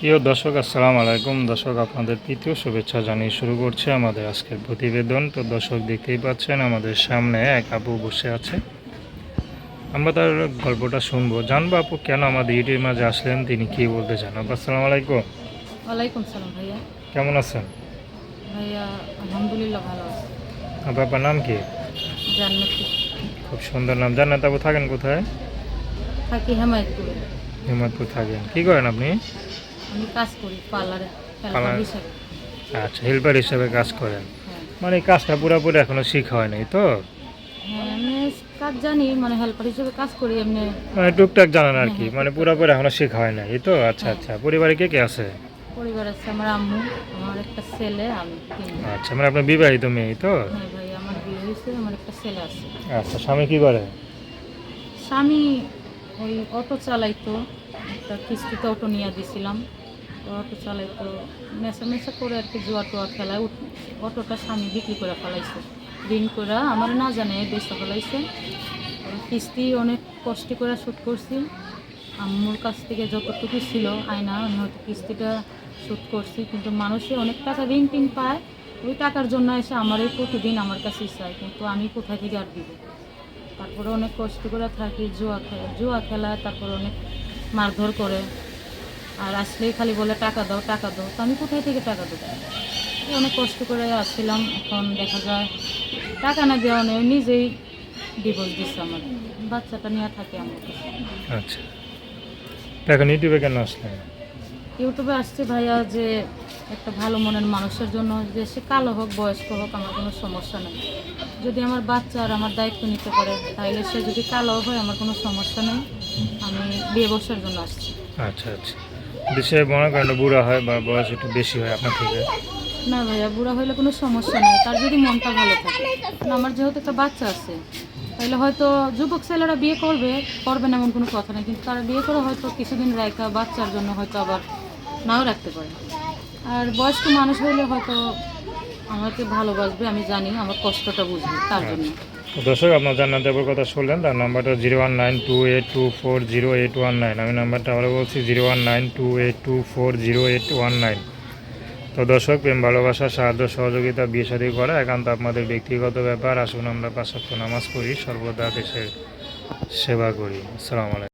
প্রিয় দর্শক আসসালামু আলাইকুম। দর্শক আপনাদের তৃতীয় শুভেচ্ছা জানিয়ে শুরু করছে আমাদের আজকের প্রতিবেদন। তো দর্শক দেখতেই পাচ্ছেন আমাদের সামনে এক আপু বসে আছে। আমরা তার গল্পটা শুনব। জানব আপু কেন আমাদের ইউটিউবের মাঝে আসলেন তিনি কি বলতে চান? আপু আসসালামু আলাইকুম। ওয়ালাইকুম সালাম ভাইয়া। কেমন আছেন? ভাইয়া আলহামদুলিল্লাহ ভালো আছে। আপু আপনার নাম কি? জান্নাতি। খুব সুন্দর নাম। জান্নাত আপু থাকেন কোথায়? থাকি হেমায়তপুরে। হিমাদপুর থাকেন। কি করেন আপনি? আমি কাজ করি পার্লারে হেল্পার পার্লার? হিসাবে। আচ্ছা হেল্পার হিসেবে কাজ করেন। হ্যাঁ। মানে কাজটা পুরোপুরি এখনও শেখা হয় নাই তো? হ্যাঁ কাজ জানি মানে হেল্পার হিসেবে কাজ করি এমনি। মানে টুকটাক জানেন আর কি হ্যাঁ, মানে পুরোপুরি এখনও শেখা হয় নাই এই তো? আচ্ছা। আচ্ছা পরিবারে কে কে আছে? পরিবার আছে আমার আম্মু আমার একটা ছেলে আমি আচ্ছা মানে আপনার বিবাহিত মেয়ে তো? ভাই আমার বিয়ে হয়েছে আমার একটা ছেলে আছে। আচ্ছা স্বামী কি করে? স্বামী ওই অটো চালাইতো একটা কিস্তিতে অটো নিয়ে দিছিলাম। তো অটো চালাইতো নেশা মেশা করে আর কি জুয়া টুয়া খেলায় অটোটা স্বামী বিক্রি করে ফেলাইছে। ঋণ করে আমার না জানে, বেচা ফেলাইছে। কিস্তি অনেক কষ্ট করে শুট করছি। আম্মুর কাছ থেকে যতটুকু ছিল আয়না, আমি হয়তো কিস্তিটা শুট করছি, কিন্তু মানুষে অনেক টাকা ঋণ টিন পায়। ওই টাকার জন্য এসে আমারই প্রতিদিন আমার কাছে চায়, কিন্তু আমি কোথায় থেকে আর দিব? তারপরে অনেক কষ্ট করে থাকি, জুয়া খেলা জুয়া খেলা তারপর অনেক মারধর করে। আর আসলেই খালি বলে টাকা দাও টাকা দাও। তো আমি কোথায় থেকে টাকা দেবো? অনেক কষ্ট করে আসছিলাম এখন দেখা যায় টাকা না দেওয়া নেই নিজেই ডিভোর্স দিচ্ছে আমার। বাচ্চাটা নিয়ে থাকে আমার আচ্ছা। এখন ইউটিউবে কেন আসলেন? ইউটিউবে আসছে ভাইয়া যে একটা ভালো মনের মানুষের জন্য যে সে কালো হোক বয়স্ক হোক আমার কোনো সমস্যা নেই। যদি আমার বাচ্চা আর আমার দায়িত্ব নিতে পারে তাহলে সে যদি কালো হয় আমার কোনো সমস্যা নেই। আমি বিয়ে বসার জন্য আসছি। আচ্ছা আচ্ছা। দেশে মনে করেন বুড়া হয় বা বয়স একটু বেশি হয় আপনার থেকে? না ভাইয়া, বুড়া হইলে কোনো সমস্যা নেই। তার যদি মনটা ভালো থাকে। আমার যেহেতু একটা বাচ্চা আছে তাহলে হয়তো যুবক ছেলেরা বিয়ে করবে করবে না এমন কোনো কথা নেই। কিন্তু তারা বিয়ে করে হয়তো কিছুদিন রাখা বাচ্চার জন্য হয়তো আবার নাও রাখতে পারে। আর বয়স্ক মানুষ হইলে হয়তো আমাকে ভালোবাসবে, আমি জানি, আমার কষ্টটা বুঝবে তার জন্য। দর্শক, আপনার যার নাম্বার কথা শুনলেন, তার নাম্বারটা zero one nine two eight two four zero eight one nine. আমি নাম্বারটা আবার বলছি, zero one nine two eight two four zero eight one nine. তো দর্শক, প্রেম, ভালোবাসা, সাহায্য, সহযোগিতা, বিয়ে সাদী করা একান্ত আপনাদের ব্যক্তিগত ব্যাপার। আসুন আমরা পাঁচ সপ্তাহ নামাজ পড়ি, সর্বদা দেশের সেবা করি। আসসালামু আলাইকুম।